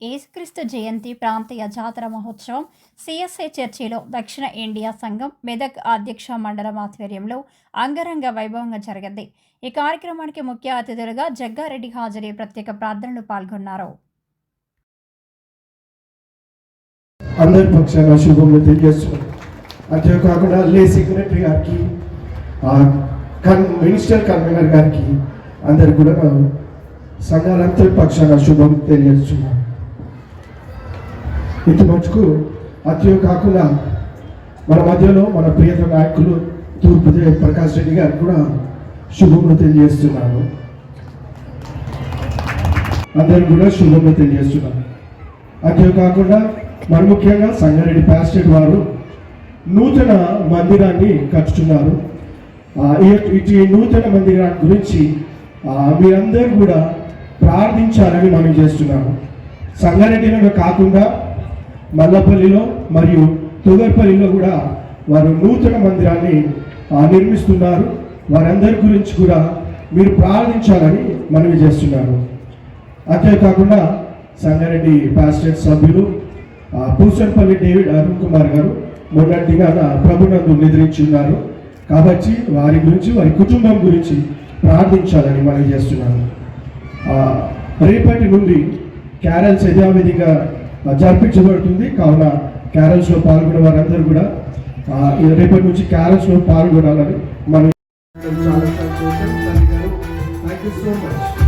యేసుక్రీస్తు జయంతి ప్రాంతీయ జాతర మహోత్సవం సిఎస్ఐ చర్చిలో దక్షిణ ఇండియా సంఘం మెదక్ అధ్యక్ష మండలం ఆధ్వర్యంలో అంగరంగ వైభవంగా జరిగింది. ఈ కార్యక్రమానికి ముఖ్య అతిథులుగా జగ్గారెడ్డి హాజరై ప్రత్యేక ప్రార్థనలు పాల్గొన్నారు. అందరి పక్షాన శుభములు తెలియజేస్తున్నాం అంతేకాకుండా లే సెక్రటరీ గారికి కన్ మినిస్టర్ కన్వీనర్ గారికి అందరు కూడా సంఘాలంతరి పక్షాన శుభం తెలియజేస్తున్నాం ఇంత మటుకు అంతే కాకుండా మన మధ్యలో మన ప్రియత నాయకులు తూర్పు ప్రకాష్ రెడ్డి గారు కూడా శుభములు తెలియజేస్తున్నాను అందరికి కూడా శుభములు తెలియజేస్తున్నాను అంతేకాకుండా మరి ముఖ్యంగా సంగారెడ్డి ప్యాస్టేట్ వారు నూతన మందిరాన్ని కట్టుతున్నారు ఈ- నూతన మందిరాన్ని గురించి మీరందరూ కూడా ప్రార్థించాలని మనం చేస్తున్నాము. సంగారెడ్డిలో కాకుండా మల్లపల్లిలో మరియు తొగర్పల్లిలో కూడా వారు నూతన మందిరాన్ని నిర్మిస్తున్నారు. వారందరి గురించి కూడా మీరు ప్రార్థించాలని మనవి చేస్తున్నారు. అంతేకాకుండా సంగారెడ్డి పాస్టేట్ సభ్యులు ఆ, పూసన్పల్లి డేవిడ్ అరుణ్ కుమార్ గారు మొన్నటిగా ప్రభునందు నిద్రించున్నారు కాబట్టి వారి గురించి వారి కుటుంబం గురించి ప్రార్థించాలని మనం చేస్తున్నాను. రేపటి నుండి క్యారల్స్ యథావిధిగా జరిపించబడుతుంది కావున క్యారల్స్లో పాల్గొనే వారందరూ కూడా రేపటి నుంచి క్యారల్స్లో పాల్గొనాలని మనం చాలా సంతోషం. థ్యాంక్ యూ సో మచ్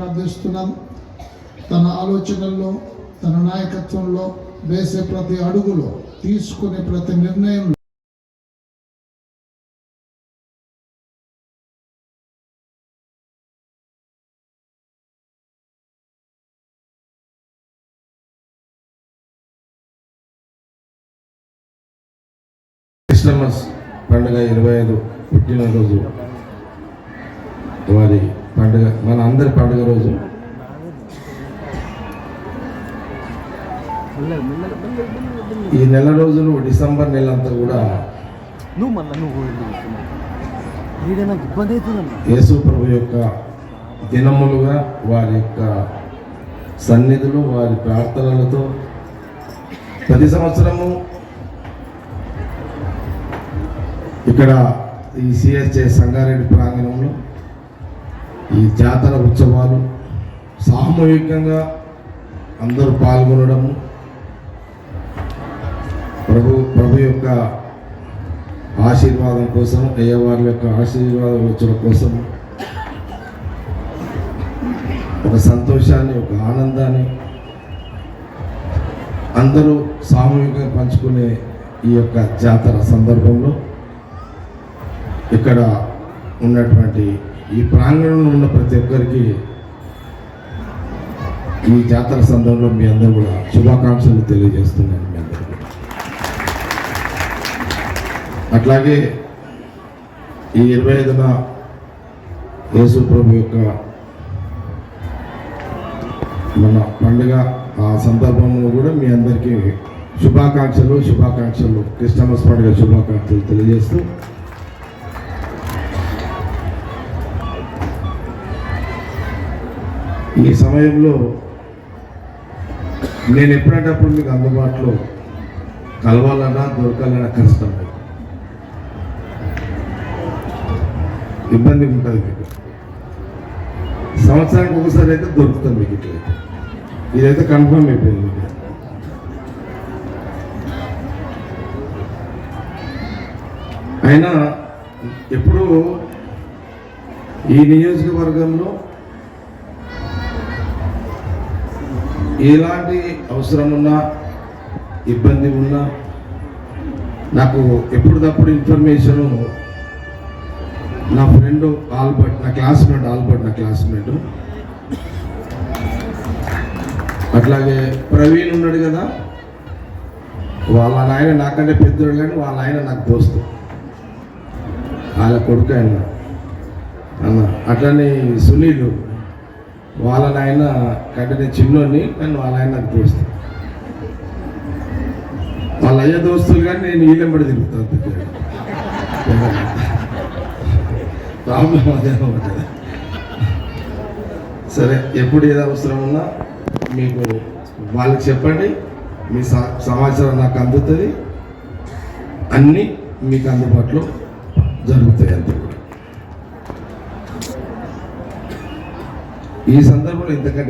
ప్రార్థిస్తున్నాను తన ఆలోచనల్లో తన నాయకత్వంలో వేసే ప్రతి అడుగులో తీసుకునే ప్రతి నిర్ణయం క్రిస్టమస్ పండుగ ఇరవై ఐదు పుట్టినరోజు వారి పండుగ మన అందరి పండుగ రోజు ఈ నెల రోజులు డిసెంబర్ నెల అంతా కూడా నువ్వు మళ్ళీ నువ్వు ఎందుకు వస్తున్నావు? ఈడ నాకు ఇబ్బంది అవుతుందన్న యేసు ప్రభు యొక్క దినములుగా వారి యొక్క సన్నిధులు వారి ప్రార్థనలతో ప్రతి సంవత్సరము ఇక్కడ ఈ సిఎస్జే సంగారెడ్డి ప్రాంగణంలో ఈ జాతర ఉత్సవాలు సామూహికంగా అందరూ పాల్గొనడము ప్రభు ప్రభు యొక్క ఆశీర్వాదం కోసం అయ్యవారి యొక్క ఆశీర్వాదం వచ్చడం కోసం ఒక సంతోషాన్ని ఒక ఆనందాన్ని అందరూ సామూహికంగా పంచుకునే ఈ యొక్క జాతర సందర్భంలో ఇక్కడ ఉన్నటువంటి ఈ ప్రాంగణంలో ఉన్న ప్రతి ఒక్కరికి ఈ జాతర సందర్భంలో మీ అందరూ కూడా శుభాకాంక్షలు తెలియజేస్తున్నాను మీ అందరూ అట్లాగే ఈ ఇరవై ఐదున యేసు ప్రభు యొక్క మన పండుగ ఆ సందర్భంలో కూడా మీ అందరికీ శుభాకాంక్షలు శుభాకాంక్షలు క్రిస్టమస్ పండుగ శుభాకాంక్షలు తెలియజేస్తూ ఈ సమయంలో నేను ఎప్పుడంటప్పుడు మీకు అందుబాటులో కలవాలన్నా దొరకాలన్నా కష్టం ఇబ్బంది ఉంటుంది మీకు. సంవత్సరానికి ఒకసారి అయితే దొరుకుతుంది మీకు ఇట్లయితే ఇదైతే కన్ఫర్మ్ అయిపోయింది మీకు. అయినా ఎప్పుడూ ఈ నియోజకవర్గంలో ఎలాంటి అవసరం ఉన్నా ఇబ్బంది ఉన్నా నాకు ఎప్పటికప్పుడు ఇన్ఫర్మేషను నా ఫ్రెండ్ ఆల్బర్ట్ నా క్లాస్మేట్ ఆల్బర్ట్ నా క్లాస్మేట్ అట్లాగే ప్రవీణ్ ఉన్నాడు కదా వాళ్ళ నాయన నాకంటే పెద్దోడు కానీ వాళ్ళ ఆయన నాకు దోస్తు. వాళ్ళ కొడుకు ఆయన. అన్న అట్లనే సునీల్. వాళ్ళ నాయన కంటే నేను చిన్నోడిని కానీ వాళ్ళ ఆయన నాకు దోస్తు వాళ్ళ అయ్య దోస్తులు కానీ నేను ఈలెంబడి తిరుగుతాను. ప్రాబ్లం అదే ఉంటుంది సరే ఎప్పుడు ఏది అవసరం ఉన్నా మీకు వాళ్ళకి చెప్పండి. మీ స- సమాచారం నాకు అందుతుంది. అన్నీ మీకు అందుబాటులో జరుగుతాయి అంతే. ఈ సందర్భంలో ఇంతకంటే